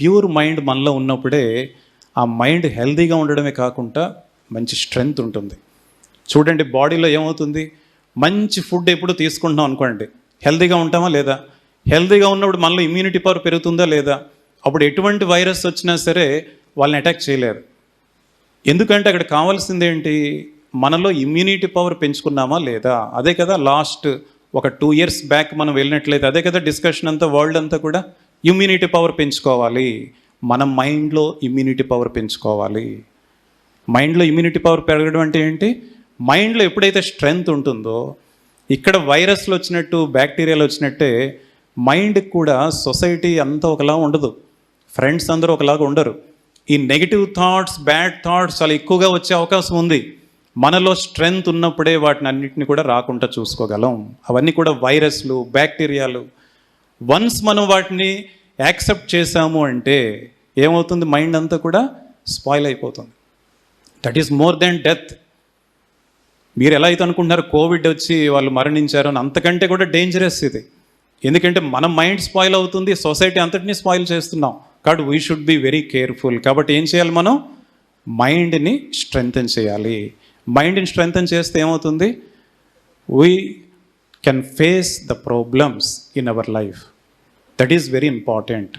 Pure mind మనలో ఉన్నప్పుడే ఆ మైండ్ హెల్తీగా ఉండడమే కాకుండా మంచి స్ట్రెంగ్త్ ఉంటుంది. చూడండి బాడీలో ఏమవుతుంది? మంచి ఫుడ్ ఎప్పుడు తీసుకుంటున్నాం అనుకోండి. హెల్తీగా ఉంటామా లేదా? హెల్తీగా ఉన్నప్పుడు మనలో ఇమ్యూనిటీ పవర్ పెరుగుతుందా లేదా? అప్పుడు ఎటువంటి వైరస్ వచ్చినా సరే వాళ్ళని అటాక్ చేయలేరు. ఎందుకంటే అక్కడ కావాల్సింది ఏంటి? మనలో ఇమ్యూనిటీ పవర్ పెంచుకున్నామా లేదా? అదే కదా లాస్ట్ ఒక టూ ఇయర్స్ బ్యాక్ మనం వెళ్ళినట్లయితే అదే కదా డిస్కషన్ అంతా వరల్డ్ అంతా కూడా. ఇమ్యూనిటీ పవర్ పెంచుకోవాలి. మన మైండ్లో ఇమ్యూనిటీ పవర్ పెంచుకోవాలి. మైండ్లో ఇమ్యూనిటీ పవర్ పెరగడం అంటే ఏంటి? మైండ్లో ఎప్పుడైతే స్ట్రెంగ్త్ ఉంటుందో ఇక్కడ వైరస్లు వచ్చినట్టు బ్యాక్టీరియాలు వచ్చినట్టే మైండ్కి కూడా సొసైటీ అంతా ఒకలా ఉండదు. ఫ్రెండ్స్ అందరూ ఒకలాగా ఉండరు. ఈ నెగిటివ్ థాట్స్ బ్యాడ్ థాట్స్ చాలా ఎక్కువగా వచ్చే అవకాశం ఉంది. మనలో స్ట్రెంగ్త్ ఉన్నప్పుడే వాటిని అన్నింటిని కూడా రాకుండా చూసుకోగలం. అవన్నీ కూడా వైరస్లు బ్యాక్టీరియాలు వన్స్ మనం వాటిని యాక్సెప్ట్ చేసాము అంటే ఏమవుతుంది? మైండ్ అంతా కూడా స్పాయిల్ అయిపోతుంది. That is more than death మీరు ఎలా అయితే అనుకుంటున్నారు కోవిడ్ వచ్చి వాళ్ళు మరణించారు అని అంతకంటే కూడా డేంజరస్ ఇది. ఎందుకంటే మన మైండ్ స్పాయిల్ అవుతుంది సొసైటీ అంతటినీ స్పాయిల్ చేస్తున్నాం. కాబట్టి we should be very careful కాబట్టి ఏం చేయాలి మనం? మైండ్ని స్ట్రెంగ్తన్ చేయాలి. మైండ్ని స్ట్రెంగ్తన్ చేస్తే ఏమవుతుంది? We can face the problems in our life that is very important